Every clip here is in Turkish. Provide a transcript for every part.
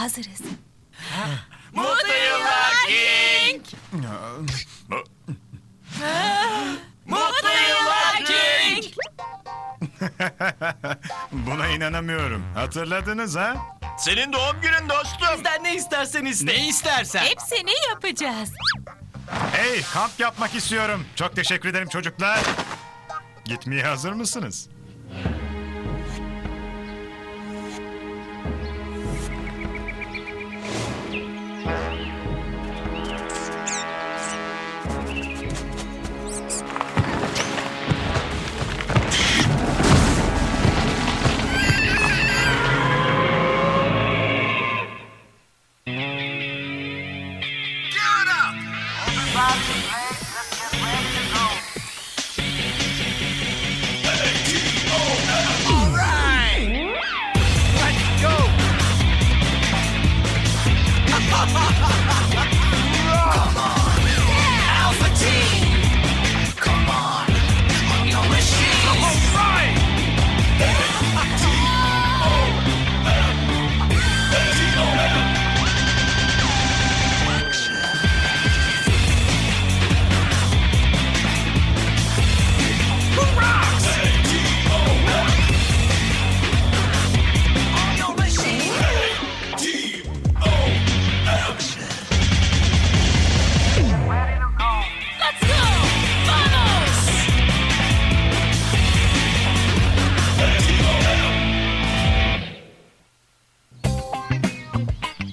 Hazırız. Mutlu yıllar King! Mutlu yıllar King! Buna inanamıyorum. Hatırladınız ha? Senin doğum günün dostum. Bizden ne istersen iste. Ne istersen. Hepsini yapacağız. Hey, kamp yapmak istiyorum. Çok teşekkür ederim çocuklar. Gitmeye hazır mısınız?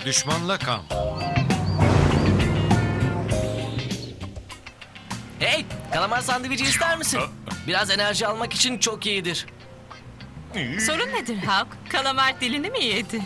Düşmanla kamp. Hey, kalamar sandviçi ister misin? Biraz enerji almak için çok iyidir. Sorun nedir Hawk? Kalamar dilini mi yedi?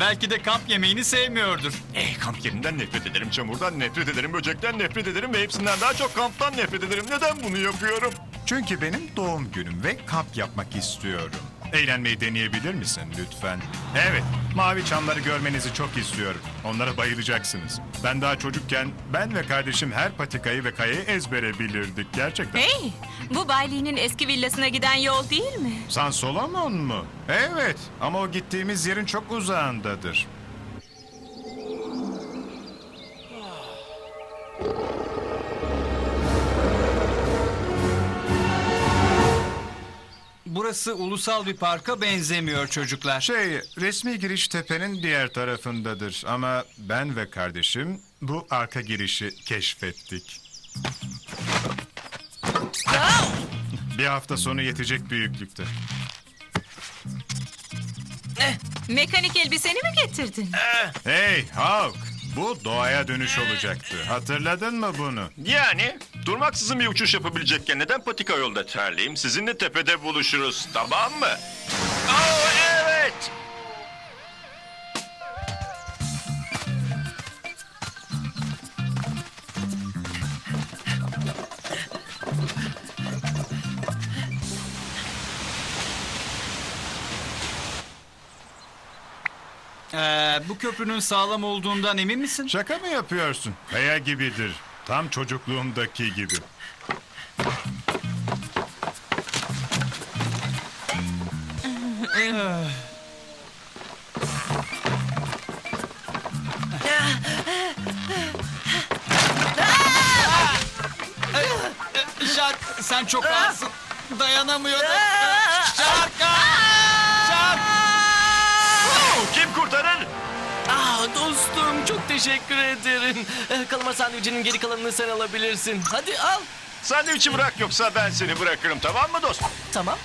Belki de kamp yemeğini sevmiyordur. Eh, kamp yerinden nefret ederim, çamurdan nefret ederim, böcekten nefret ederim ve hepsinden daha çok kamptan nefret ederim. Neden bunu yapıyorum? Çünkü benim doğum günüm ve kamp yapmak istiyorum. Eğlenmeyi deneyebilir misin lütfen? Evet, mavi çamları görmenizi çok istiyorum. Onlara bayılacaksınız. Ben daha çocukken ben ve kardeşim her patikayı ve kayayı ezbere bilirdik gerçekten. Hey, bu Bayli'nin eski villasına giden yol değil mi? San Solomon mu? Evet, ama o gittiğimiz yerin çok uzağındadır. Burası ulusal bir parka benzemiyor çocuklar. Şey, resmi giriş tepenin diğer tarafındadır. Ama ben ve kardeşim bu arka girişi keşfettik. Bir hafta sonu yetecek büyüklükte. Mekanik elbiseni mi getirdin? Hey Hawk, bu doğaya dönüş olacaktı. Hatırladın mı bunu? Yani durmaksızın bir uçuş yapabilecekken neden patika yolda terleyeyim? Sizinle tepede buluşuruz, tamam mı? Oh evet! Ee, bu köprünün sağlam olduğundan emin misin? Şaka mı yapıyorsun? Kaya gibidir. Tam çocukluğumdaki gibi. Şak sen çok ağırsın. Dayanamıyorum. Şak! Oh, kim kurtarır? Ah dostum, teşekkür ederim. Eh, Kalamar sandviçinin geri kalanını sen alabilirsin. Hadi al. Sandviçi bırak yoksa ben seni bırakırım, tamam mı dostum? Tamam.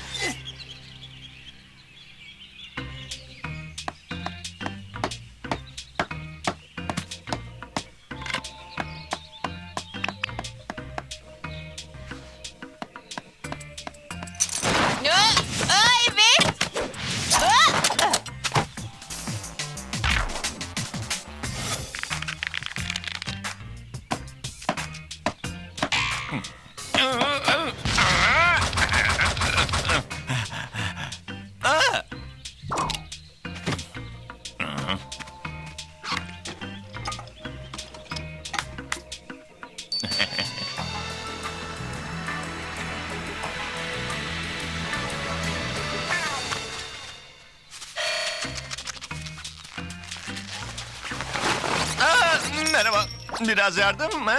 Biraz yardım mı?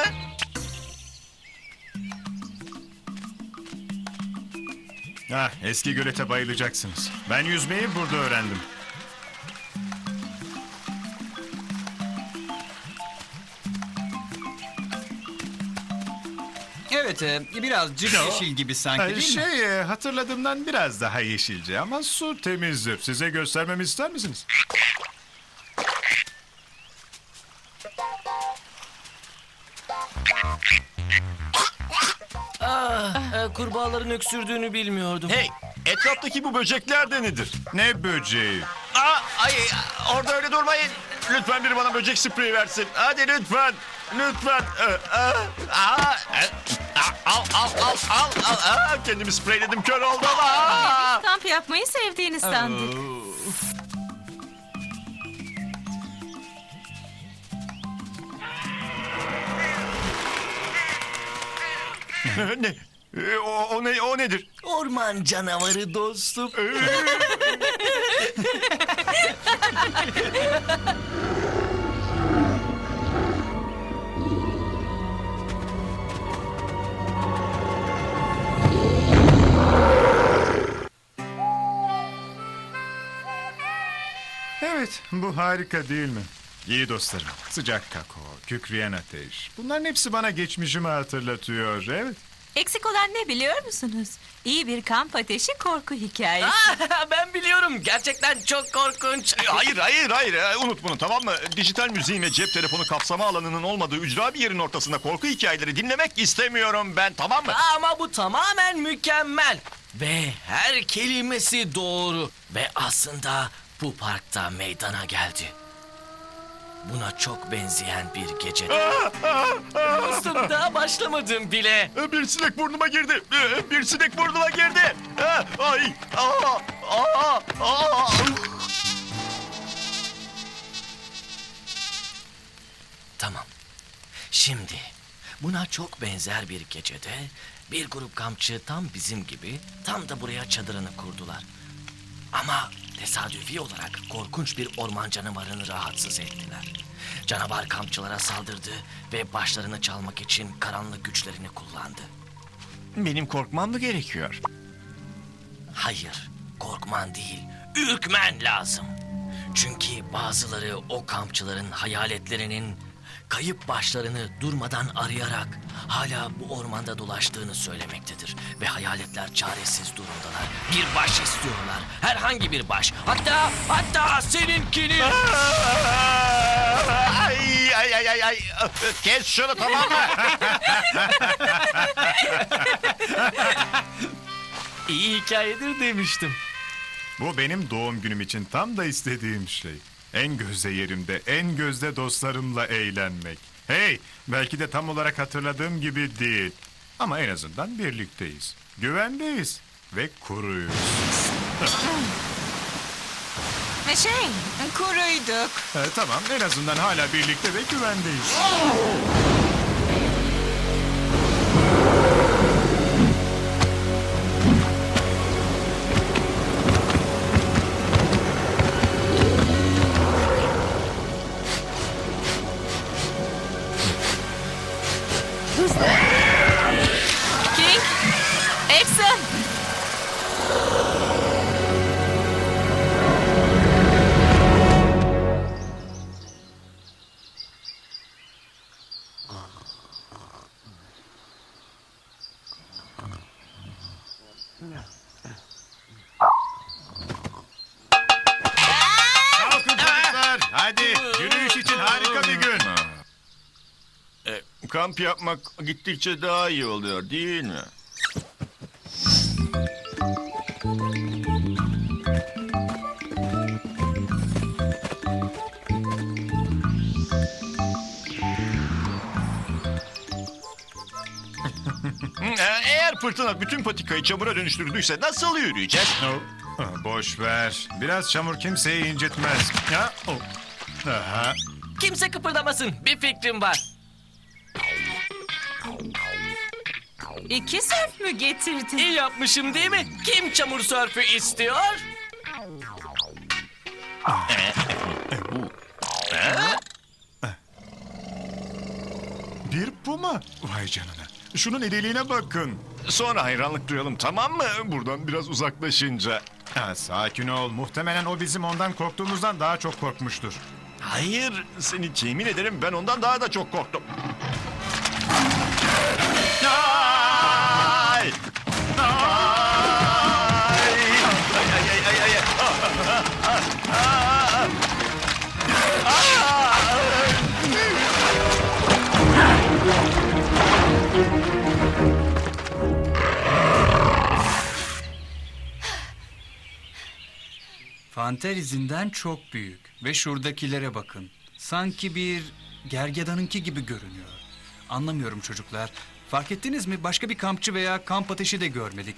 Ah, eski gölete bayılacaksınız. Ben yüzmeyi burada öğrendim. Evet, e, birazcık yeşil gibi sanki Ay, değil mi? şey, e, hatırladığımdan biraz daha yeşilce ama su temizdir. Size göstermemi ister misiniz? Ee, kurbağaların öksürdüğünü bilmiyordum. Hey, etraftaki bu böcekler de nedir? Ne böceği? Aa, ay, orada öyle durmayın. Lütfen biri bana böcek spreyi versin. Hadi lütfen. Lütfen. Aa, aa, e, al, al, al, al, al. Aa, kendimi spreyledim kör oldum. Aa. Kamp yapmayı sevdiğini sandık. ne? E, O, o, ne, o nedir? Orman canavarı dostum. Evet, bu harika değil mi? İyi dostlarım, sıcak kakao, kükreyen ateş. Bunların hepsi bana geçmişimi hatırlatıyor, evet. Eksik olan ne biliyor musunuz? İyi bir kamp ateşi korku hikayesi. Aa, ben biliyorum. Gerçekten çok korkunç. E, Hayır, hayır, hayır. E, Unut bunu tamam mı? Dijital müziğin ve cep telefonu kapsama alanının olmadığı ücra bir yerin ortasında korku hikayeleri dinlemek istemiyorum ben tamam mı? Ama bu tamamen mükemmel. Ve her kelimesi doğru. Ve aslında bu parkta meydana geldi. Buna çok benzeyen bir gece. Dostum daha başlamadım bile. Bir sinek burnuma girdi. Bir sinek burnuma girdi. Ay, aa, aa, aa. Tamam. Şimdi buna çok benzer bir gecede bir grup kampçı tam bizim gibi tam da buraya çadırını kurdular. Ama tesadüfi olarak korkunç bir orman canavarını rahatsız ettiler. Canavar kampçılara saldırdı ve başlarını çalmak için karanlık güçlerini kullandı. Benim korkmam mı gerekiyor? Hayır, korkman değil, ürkmen lazım. Çünkü bazıları o kampçıların hayaletlerinin kayıp başlarını durmadan arayarak hala bu ormanda dolaştığını söylemektedir. Ve hayaletler çaresiz durumdalar. Bir baş istiyorlar. Herhangi bir baş. Hatta, hatta seninkini. Ay, ay, ay, ay, ay. Kes şunu tamam mı? İyi hikayedir demiştim. Bu benim doğum günüm için tam da istediğim şey. En gözde yerimde, en gözde dostlarımla eğlenmek. Hey, belki de tam olarak hatırladığım gibi değil. Ama en azından birlikteyiz. Güvendeyiz ve kuruyuz. Ve şey, kuruyduk. Ha, tamam, en azından hala birlikte ve güvendeyiz. Kalkın çocuklar, hadi yürüyüş için harika bir gün. E, kamp yapmak gittikçe daha iyi oluyor değil mi? Fırtına bütün patikayı çamura dönüştürdüyse nasıl yürüyeceğiz? Oh, ah, boş ver. Biraz çamur kimseyi incitmez. Ha? Oh. Aha. Kimse kıpırdamasın. Bir fikrim var. İki sörf mü getirdin? İyi yapmışım değil mi? Kim çamur sörfü istiyor? Bir puma. Vay canına. Şunun edeliğine bakın. Sonra hayranlık duyalım tamam mı? Buradan biraz uzaklaşınca. Ha, sakin ol. Muhtemelen o bizim ondan korktuğumuzdan daha çok korkmuştur. Hayır, seni yemin ederim ben ondan daha da çok korktum. Fanter izinden çok büyük. Ve şuradakilere bakın. Sanki bir gergedanınki gibi görünüyor. Anlamıyorum çocuklar. Fark ettiniz mi? Başka bir kampçı veya kamp ateşi de görmedik.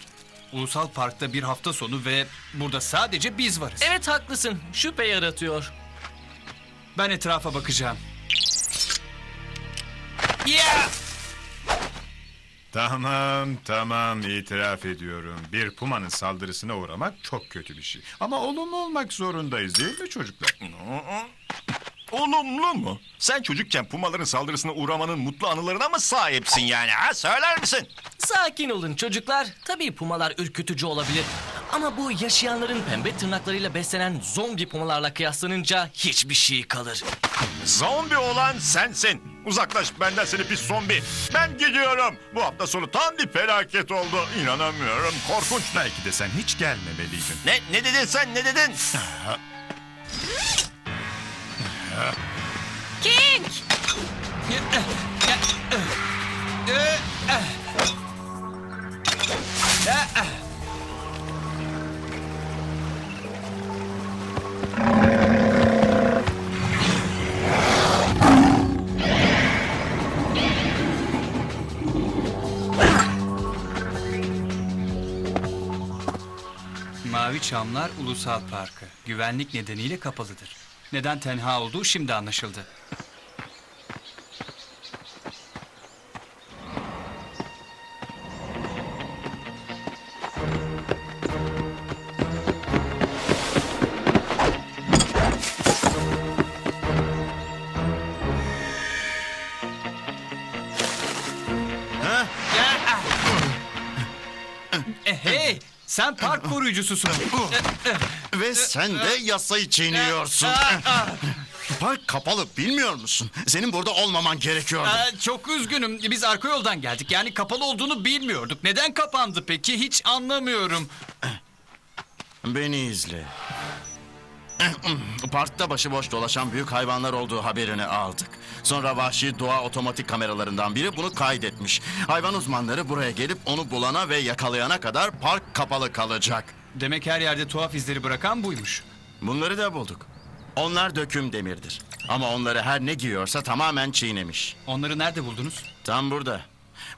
Ulusal Park'ta bir hafta sonu ve burada sadece biz varız. Evet haklısın. Şüphe yaratıyor. Ben etrafa bakacağım. Yeah! Tamam, tamam itiraf ediyorum. Bir pumanın saldırısına uğramak çok kötü bir şey. Ama olumlu olmak zorundayız değil mi çocuklar? Olumlu mu? Sen çocukken pumaların saldırısına uğramanın mutlu anılarına mı sahipsin yani? Ha? Söyler misin? Sakin olun çocuklar. Tabii pumalar ürkütücü olabilir. Ama bu yaşayanların pembe tırnaklarıyla beslenen zombi pumalarla kıyaslanınca hiçbir şey kalır. Zombi olan sensin. Uzaklaş benden seni pis zombi. Ben gidiyorum. Bu hafta sonu tam bir felaket oldu. İnanamıyorum. Korkunç. Belki de sen hiç gelmemeliydin. Ne, ne dedin sen ne dedin? King! Mavi Çamlar Ulusal Parkı. Güvenlik nedeniyle kapalıdır. Neden tenha olduğu şimdi anlaşıldı. Sen park koruyucususun. Ve sen de yasayı çiğniyorsun. Park kapalı bilmiyor musun? Senin burada olmaman gerekiyordu. Aa, çok üzgünüm. Biz arka yoldan geldik. Yani kapalı olduğunu bilmiyorduk. Neden kapandı peki? Hiç anlamıyorum. Beni izle. Parkta başıboş dolaşan büyük hayvanlar olduğu haberini aldık. Sonra vahşi doğa otomatik kameralarından biri bunu kaydetmiş. Hayvan uzmanları buraya gelip onu bulana ve yakalayana kadar park kapalı kalacak. Demek her yerde tuhaf izleri bırakan buymuş. Bunları da bulduk. Onlar döküm demirdir. Ama onları her ne giyiyorsa tamamen çiğnemiş. Onları nerede buldunuz? Tam burada.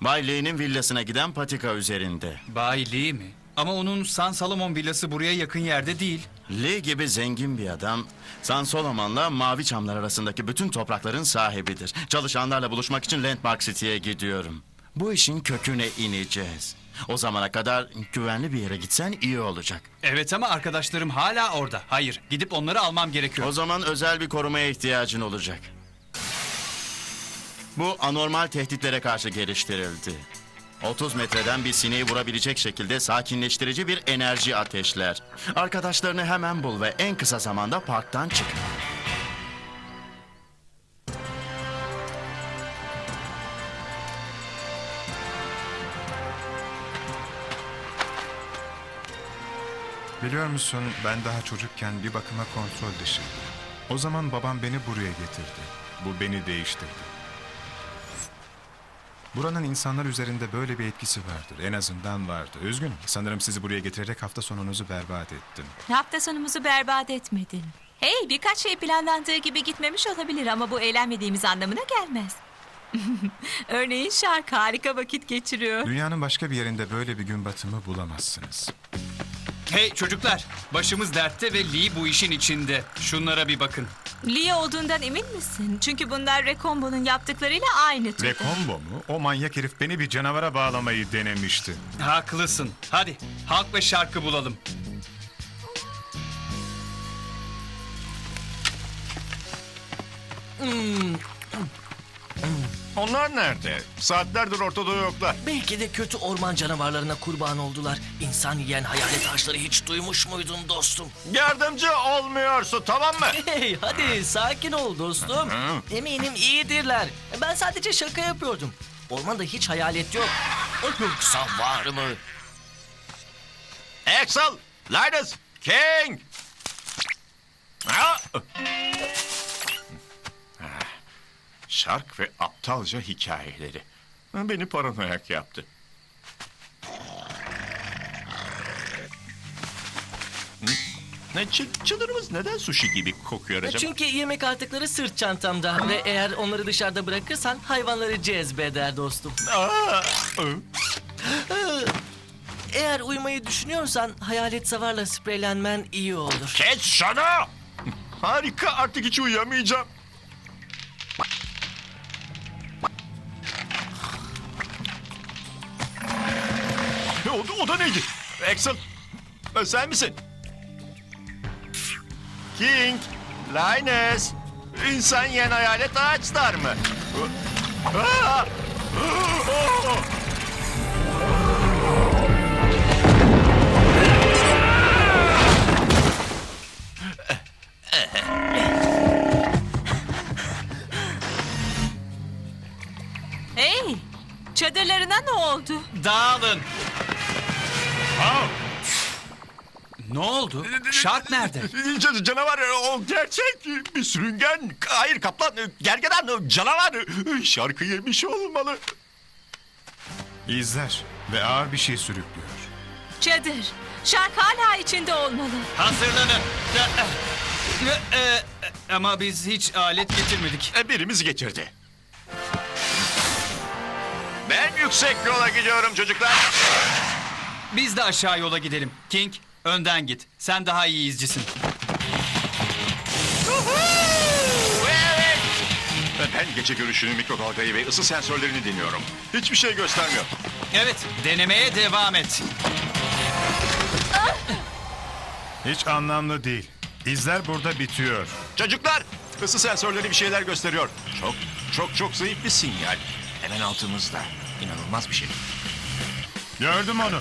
Bay Lee'nin villasına giden patika üzerinde. Bay Lee mi? Ama onun San Salomon villası buraya yakın yerde değil. Lee gibi zengin bir adam San Solomon'la Mavi Çamlar arasındaki bütün toprakların sahibidir. Çalışanlarla buluşmak için Landmark City'ye gidiyorum. Bu işin köküne ineceğiz. O zamana kadar güvenli bir yere gitsen iyi olacak. Evet ama arkadaşlarım hala orada. Hayır, gidip onları almam gerekiyor. O zaman özel bir korumaya ihtiyacın olacak. Bu anormal tehditlere karşı geliştirildi. 30 metreden bir sineği vurabilecek şekilde sakinleştirici bir enerji ateşler. Arkadaşlarını hemen bul ve en kısa zamanda parktan çık. Biliyor musun ben daha çocukken bir bakıma kontrol dışıydım. O zaman babam beni buraya getirdi. Bu beni değiştirdi. Buranın insanlar üzerinde böyle bir etkisi vardır. En azından vardı. Üzgünüm. Sanırım sizi buraya getirerek hafta sonunuzu berbat ettim. Hafta sonumuzu berbat etmedin. Hey birkaç şey planlandığı gibi gitmemiş olabilir ama bu eğlenmediğimiz anlamına gelmez. Örneğin şark harika vakit geçiriyor. Dünyanın başka bir yerinde böyle bir gün batımı bulamazsınız. Hey çocuklar, başımız dertte ve Lee bu işin içinde. Şunlara bir bakın. Lee olduğundan emin misin? Çünkü bunlar Rekombo'nun yaptıklarıyla aynı türde. Ve combo mu? O manyak herif beni bir canavara bağlamayı denemişti. Haklısın. Hadi, halk ve şarkı bulalım. Onlar nerede? Saatlerdir ortada yoklar. Belki de kötü orman canavarlarına kurban oldular. İnsan yiyen hayalet ağaçları hiç duymuş muydun dostum? Yardımcı olmuyorsun tamam mı? Hey hadi sakin ol dostum. Eminim iyidirler. Ben sadece şaka yapıyordum. Ormanda hiç hayalet yok. Yoksa var mı? Axel, Linus, King. Ha? Şark ve aptalca hikayeleri. Beni paranoyak yaptı. Ne çı- çadırımız neden sushi gibi kokuyor acaba? Çünkü yemek artıkları sırt çantamda ve eğer onları dışarıda bırakırsan hayvanları cezbeder dostum. Aa, ı. Eğer uyumayı düşünüyorsan hayalet savarla spreylenmen iyi olur. Kes şunu! Harika artık hiç uyuyamayacağım. Oldu? O da neydi? Axel, e, sen misin? King, Linus, insan yiyen hayalet ağaçlar mı? Aa! Hey, çadırlarına ne oldu? Dağılın. Ne oldu? Şark nerede? Can- Canavar o gerçek bir sürüngen. Hayır kaplan gergedan canavar. Şarkı yemiş olmalı. İzler ve ağır bir şey sürüklüyor. Çadır. Şark hala içinde olmalı. Hazırlanın. Ee, e, Ama biz hiç alet getirmedik. E, Birimiz getirdi. Ben yüksek yola gidiyorum çocuklar. Biz de aşağı yola gidelim. King, önden git. Sen daha iyi izcisin. Evet. Ben gece görüşünü, mikrodalgayı ve ısı sensörlerini deniyorum. Hiçbir şey göstermiyor. Evet, denemeye devam et. Hiç anlamlı değil. İzler burada bitiyor. Çocuklar, ısı sensörleri bir şeyler gösteriyor. Çok, çok, çok zayıf bir sinyal. Hemen altımızda. İnanılmaz bir şey. Gördüm onu.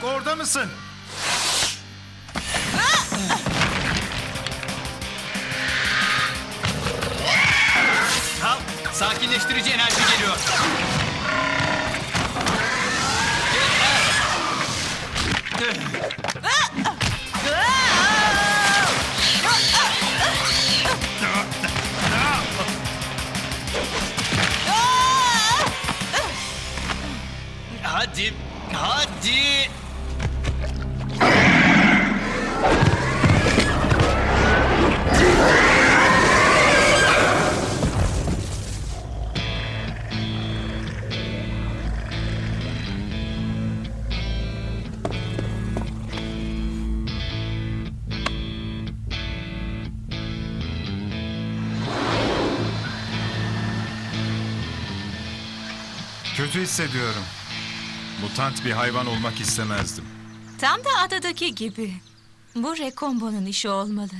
Hulk orada mısın? Al, sakinleştirici enerji geliyor. Hadi, hadi. Kötü hissediyorum. Mutant bir hayvan olmak istemezdim. Tam da adadaki gibi. Bu Rekombo'nun işi olmalı.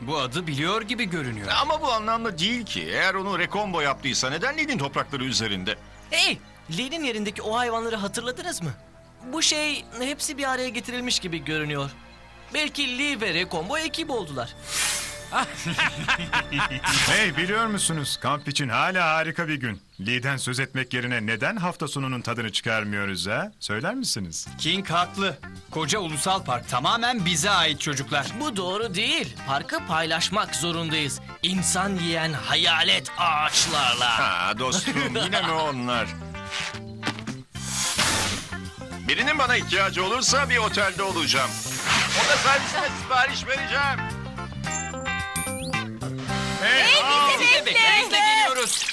Bu adı biliyor gibi görünüyor. Ama bu anlamda değil ki. Eğer onu rekombo yaptıysa neden Lidin toprakları üzerinde? Hey, Lee'nin yerindeki o hayvanları hatırladınız mı? Bu şey hepsi bir araya getirilmiş gibi görünüyor. Belki Lee ve Rekombo ekip oldular. Hey biliyor musunuz kamp için hala harika bir gün. Lee'den söz etmek yerine neden hafta sonunun tadını çıkarmıyoruz ha? Söyler misiniz? King haklı. Koca ulusal park tamamen bize ait çocuklar. Bu doğru değil. Parkı paylaşmak zorundayız. İnsan yiyen hayalet ağaçlarla. Ha dostum yine mi onlar? Birinin bana ihtiyacı olursa bir otelde olacağım. Oda servisine sipariş vereceğim. Hey, Hey, bizi bekle. Bekle geliyoruz.